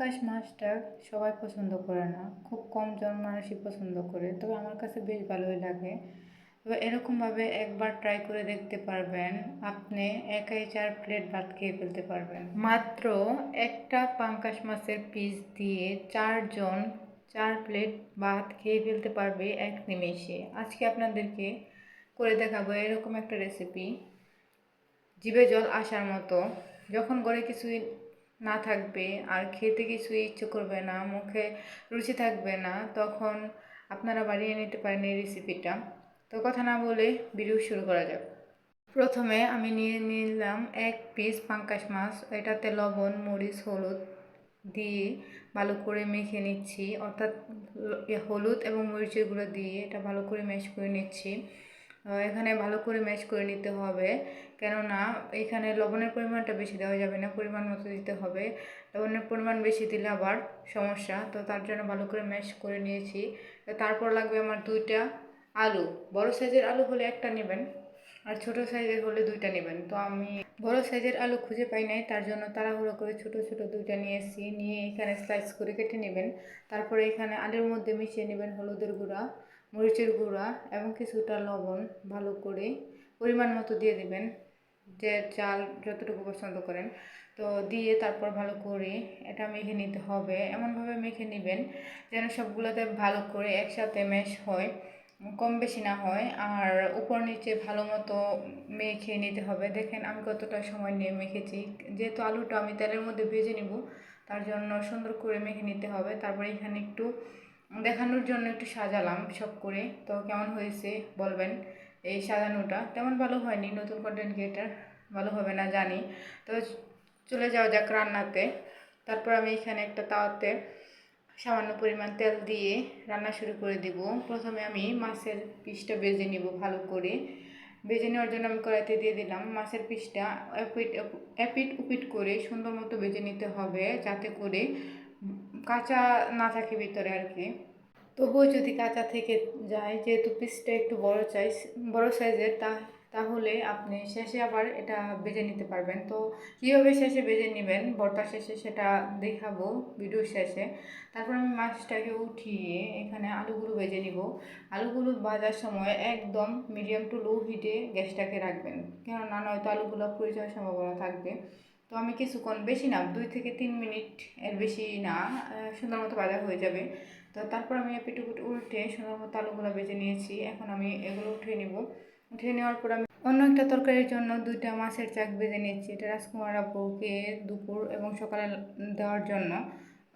পাঙ্কাশ মাছটা সবাই পছন্দ করে না। খুব কম জন মানুষই পছন্দ করে। তবে আমার কাছে বেশ ভালোই লাগে। তবে এরকমভাবে একবার ট্রাই করে দেখতে পারবেন। আপনি একাই চার প্লেট ভাত খেয়ে ফেলতে পারবেন। মাত্র একটা পাঙ্কাশ মাছের পিস দিয়ে চারজন চার প্লেট ভাত খেয়ে ফেলতে পারবে এক নিমেষে। আজকে আপনাদেরকে করে দেখাবো এরকম একটা রেসিপি জিভে জল আসার মতো। যখন ঘরে কিছুই না থাকবে, আর খেতে কিছুই ইচ্ছে করবে না, মুখে রুচি থাকবে না, তখন আপনারা বাড়িয়ে নিতে পারেন এই রেসিপিটা তো কথা না বলে ভিডিও শুরু করা যাক। প্রথমে আমি নিয়ে নিলাম এক পিস পাঙ্কাশ মাছ, এটাতে লবণ, মরিচ, হলুদ দিয়ে ভালো করে মেখে নিচ্ছি, অর্থাৎ হলুদ এবং মরিচের গুঁড়ো দিয়ে এটা ভালো করে ম্যাশ করে নিচ্ছি। এখানে ভালো করে ম্যাশ করে নিতে হবে। কেননা এখানে লবণের পরিমাণটা বেশি দেওয়া যাবে না, পরিমাণ মতো দিতে হবে। লবণের পরিমাণ বেশি দিলে আবার সমস্যা। তো তার জন্য ভালো করে ম্যাশ করে নিয়েছি। তারপর লাগবে আমার দুইটা আলু। বড় সাইজের আলু হলে একটা নেবেন আর ছোট সাইজের হলে দুইটা নেবেন। তো আমি বড় সাইজের আলু খুঁজে পাই নাই, তার জন্য তাড়াহুড়ো করে ছোট ছোট দুইটা নিয়ে এসেছি। নিয়ে এখানে স্লাইস করে কেটে নেবেন। তারপরে এখানে আলুর মধ্যে মিশিয়ে নেবেন হলুদের গুঁড়া। মরিচের গুঁড়া এবং কিছুটা লবণ ভালো করে পরিমাণ মতো দিয়ে দিবেন, যে চাল যতটুকু পছন্দ করেন। তো দিয়ে তারপর ভালো করে এটা মেখে নিতে হবে। এমনভাবে মেখে নেবেন যেন সবগুলোতে ভালো করে একসাথে ম্যাশ হয়, কম বেশি না হয়। আর উপর নিচে ভালো মতো মেখে নিতে হবে। দেখেন আমি কতটা সময় নিয়ে মেখেছি। যেহেতু আলুটা আমি তেলের মধ্যে ভেজে নিব, তার জন্য সুন্দর করে মেখে নিতে হবে। তারপরে এখানে একটু দেখানোর জন্য একটু সাজালাম সব করে। তো কেমন হয়েছে বলবেন? এই সাজানোটা তেমন ভালো হয়নি, নতুন কন্টেন্ট ক্রিয়েটার ভালো হবে না জানি। তো চলে যাওয়া যাক রান্নাতে। তারপর আমি এখানে একটা তাওয়াতে সামান্য পরিমাণ তেল দিয়ে রান্না শুরু করে দিব। প্রথমে আমি মাছের পিসটা বেজে নিব ভালো করে। বেজে নেওয়ার জন্য আমি কড়াইতে দিয়ে দিলাম মাছের পিসটা। এপিট এপিট, উপিট করে সুন্দর মতো বেজে নিতে হবে যাতে করে কাঁচা না থাকে ভিতরে আর কি। তবুও যদি কাঁচা থেকে যায়, যেহেতু পিসটা একটু বড় চাই বড় সাইজের তা, তাহলে আপনি শেষে আবার এটা বেজে নিতে পারবেন। তো কীভাবে শেষে বেজে নেবেন? বর্তা শেষে সেটা দেখাবো ভিডিও শেষে। তারপর আমি মাছটাকে উঠিয়ে এখানে আলুগুলো বেজে নিব। আলুগুলো ভাজার সময় একদম মিডিয়াম টু লো হিটে গ্যাসটাকে রাখবেন। কেননা নয়তো আলুগুলো পুড়ে যাওয়ার সম্ভাবনা থাকবে। তো আমি কিছুক্ষণ বেশি না, দুই থেকে তিন মিনিট এর বেশি না সুন্দর মতো ভাজা হয়ে যাবে। তো তারপর আমি পিটুকুট উল্টে সুন্দর মতো আলুগুলো বেজে নিয়েছি, এখন আমি এগুলো উঠিয়ে নিব। উঠিয়ে নেওয়ার পর আমি অন্য একটা তরকারির জন্য দুইটা মাছের চাক বেজে নিয়েছি, এটা রাজকুমার আব্বুকে দুপুর এবং সকালে দেওয়ার জন্য,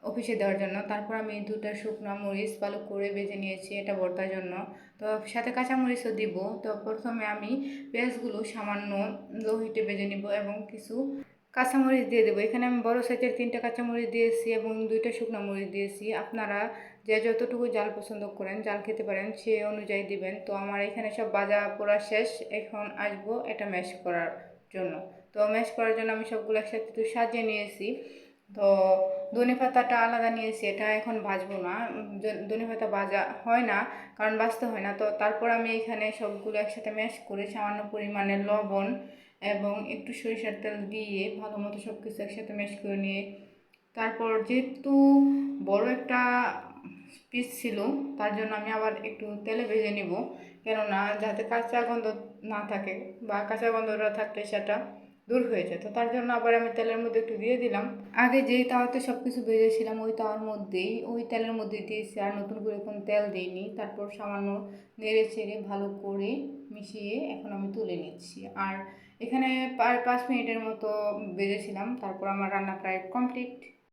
অফিসে দেওয়ার জন্য। তারপর আমি দুটা শুকনো মরিচ ভালো করে বেজে নিয়েছি এটা ভর্তার জন্য। তো সাথে কাঁচা মরিচও দিব। তো প্রথমে আমি পেঁয়াজগুলো সামান্য লোহিটে বেজে নিব এবং কিছু কাঁচামরিচ দিয়ে দেবো। এখানে আমি বড়ো সাইজের তিনটা কাঁচামরিচ দিয়েছি এবং দুইটা শুকনো মরিচ দিয়েছি। আপনারা যে যতটুকু জাল পছন্দ করেন, জাল খেতে পারেন, সে অনুযায়ী দিবেন। তো আমার এখানে সব বাজা পোড়া শেষ। এখন আসব এটা ম্যাশ করার জন্য। তো ম্যাশ করার জন্য আমি সবগুলো একসাথে একটু সাজিয়ে নিয়েছি। তো ধনে পাতাটা আলাদা নিয়েছি। এটা এখন ভাজবো না। ধনে পাতা ভাজা হয় না, কারণ বাঁচতে হয় না। তো তারপর আমি এখানে সবগুলো একসাথে ম্যাশ করে সামান্য পরিমাণে লবণ এবং একটু সরিষার তেল দিয়ে ভালো মতো সব কিছু একসাথে ম্যাশ করে নিয়ে তারপর যেহেতু বড় একটা পিস ছিল, তার জন্য আমি আবার একটু তেলে ভেজে নিব। কেননা যাতে কাঁচা গন্ধ না থাকে বা কাঁচা গন্ধটা থাকলে সেটা দূর হয়ে তো তার জন্য আবার আমি তেলের মধ্যে একটু দিয়ে দিলাম। আগে যেই তাওয়াতে সব কিছু ভেজেছিলাম, ওই তাওয়ার মধ্যেই, ওই তেলের মধ্যে দিয়েছি আর নতুন করে কোনো তেল দিইনি। তারপর সামান্য নেড়ে ছেড়ে ভালো করে মিশিয়ে এখন আমি তুলে নিচ্ছি। আর এখানে পাঁচ মিনিটের মতো বেজেছিলাম তারপর আমার রান্না প্রায় কমপ্লিট।